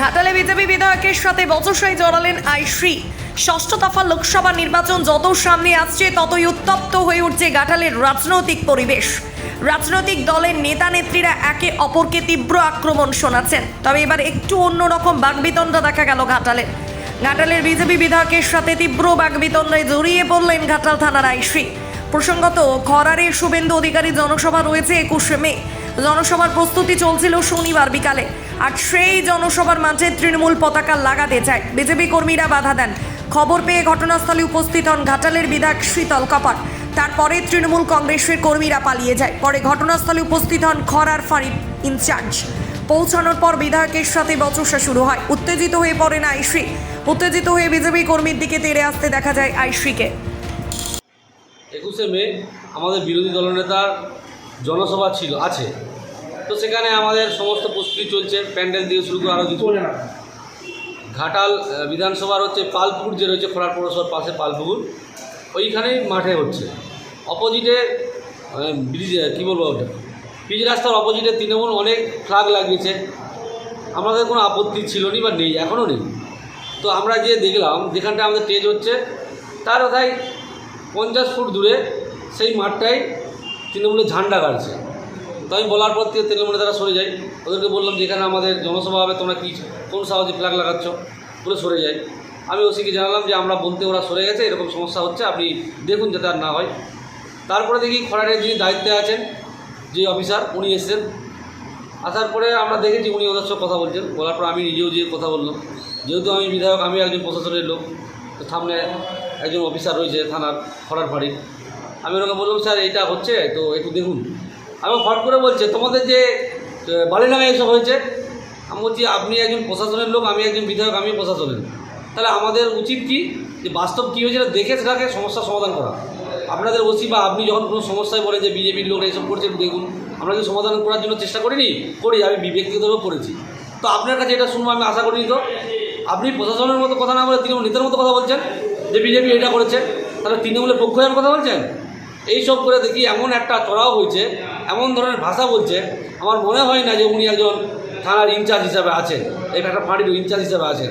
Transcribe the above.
ঘাটালে বিজেপি বিধায়কের সাথে বচসায় জড়ালেন আইশ্রী। ষষ্ঠ দফা লোকসভা নির্বাচন যত সামনে আসছে, ততই উত্তপ্ত হয়ে উঠছে ঘাটালের রাজনৈতিক পরিবেশ। রাজনৈতিক দলের নেতা নেত্রীরা একে অপরকে তীব্র আক্রমণ শোনাচ্ছেন। তবে এবার একটু অন্যরকম বাগবিতণ্ডা দেখা গেল ঘাটালে। ঘাটালের বিজেপি বিধায়কের সাথে তীব্র বাগবিতণ্ডায় জড়িয়ে পড়লেন ঘাটাল থানার আইশ্রী প্রসঙ্গত, খরারে শুভেন্দু অধিকারী জনসভা রয়েছে একুশে মে। জনসভার প্রস্তুতি চলছিল শনিবার বিকালে। আর সেই জনসভার মাঝে তৃণমূল পতাকা লাগাতে চায়। বিজেপি কর্মীরা বাধা দেন। খবর পেয়ে ঘটনাস্থলে উপস্থিত হন ঘাটালের বিধায়ক শীতল কপাট তারপরে তৃণমূল কংগ্রেসের কর্মীরা পালিয়ে যায়। পরে ঘটনাস্থলে উপস্থিত হন খরার ফাঁড়ির ইনচার্জ। পৌঁছানোর পর বিধায়কের সাথে বচসা শুরু হয়। উত্তেজিত হয়ে পড়েন আইশ্রী। উত্তেজিত হয়ে বিজেপি কর্মীর দিকে তেড়ে আসতে দেখা যায় আইশ্রীকে। একুশে মে আমাদের বিরোধী দলনেতার জনসভা ছিল আছে। তো সেখানে আমাদের সমস্ত প্রস্তুতি চলছে প্যান্ডেল দিয়ে শুরু করে আরও কিছু। ঘাটাল বিধানসভার হচ্ছে পালপুকুর যে রয়েছে খোলার পৌরসভার পাশে পালপুকুর। ওইখানেই মাঠে হচ্ছে। অপোজিটে ব্রিজ কী বলব ওটা? পিচ রাস্তার অপোজিটে তৃণমূল অনেক ফ্ল্যাগ লাগিয়েছে। আমাদের কোনো আপত্তি ছিল নি বা নেই, এখনও নেই। তো আমরা যে দেখলাম, যেখানটা আমাদের স্টেজ হচ্ছে, তার কোথায় পঞ্চাশ ফুট দূরে সেই মাঠটাই তৃণমূলের ঝান্ডা কাটছে। তো আমি বলার পর থেকে তৃণমূলে তারা সরে যায় ওদেরকে বললাম যেখানে আমাদের জনসভা হবে, তোমরা কী, কোন সাহসে ফ্ল্যাগ লাগাচ্ছ? বলে সরে যায় আমি ওসিকে জানালাম যে, আমরা বলতে ওরা সরে গেছে, এরকম সমস্যা হচ্ছে, আপনি দেখুন যাতে আর না হয়। তারপরে দেখি খরারের যিনি দায়িত্বে আছেন যে অফিসার, উনি এসেছেন। আসার পরে আমরা দেখেছি উনি ওদের সঙ্গে কথা বলছেন। বলার পর আমি নিজেও যে কথা বললাম। যেহেতু আমি বিধায়ক, আমি একজন প্রশাসনের লোক, তো সামনে একজন অফিসার রয়েছে থানার খরার ফাঁড়ির আমি ওনাকে বললাম, স্যার এইটা হচ্ছে, তো একটু দেখুন। আমি ফট করে বলছে, তোমাদের যে বালিডাঙ্গা এসব হয়েছে? আমি বলছি, আপনি একজন প্রশাসনের লোক, আমি একজন বিধায়ক আমি প্রশাসনের। তাহলে আমাদের উচিত কি? যে বাস্তব কী হয়েছে দেখে সেটাকে সমস্যার সমাধান করা। আপনাদের ওসি বা আপনি যখন কোনো সমস্যায় বলে যে বিজেপির লোকরা এসব করছে দেখুন। আমরা কি সমাধান করার জন্য চেষ্টা করিনি? করি, আমি ব্যক্তিগতভাবে করেছি। তো আপনার কাছে এটা শুনব, আমি আশা করিনি তো। আপনি প্রশাসনের মতো কথা না বলে তৃণমূল নেতার মতো কথা বলছেন যে বিজেপি এটা করেছে, তাহলে তৃণমূলের পক্ষ হয়ে কথা বলছেন? এইসব করে দেখি এমন একটা চড়াও হয়েছে, এমন ধরনের ভাষা বলছে, আমার মনে হয় না যে উনি একজন থানার ইনচার্জ হিসাবে আছেন, এই একটা ফাঁড়ির ইনচার্জ হিসাবে আছেন।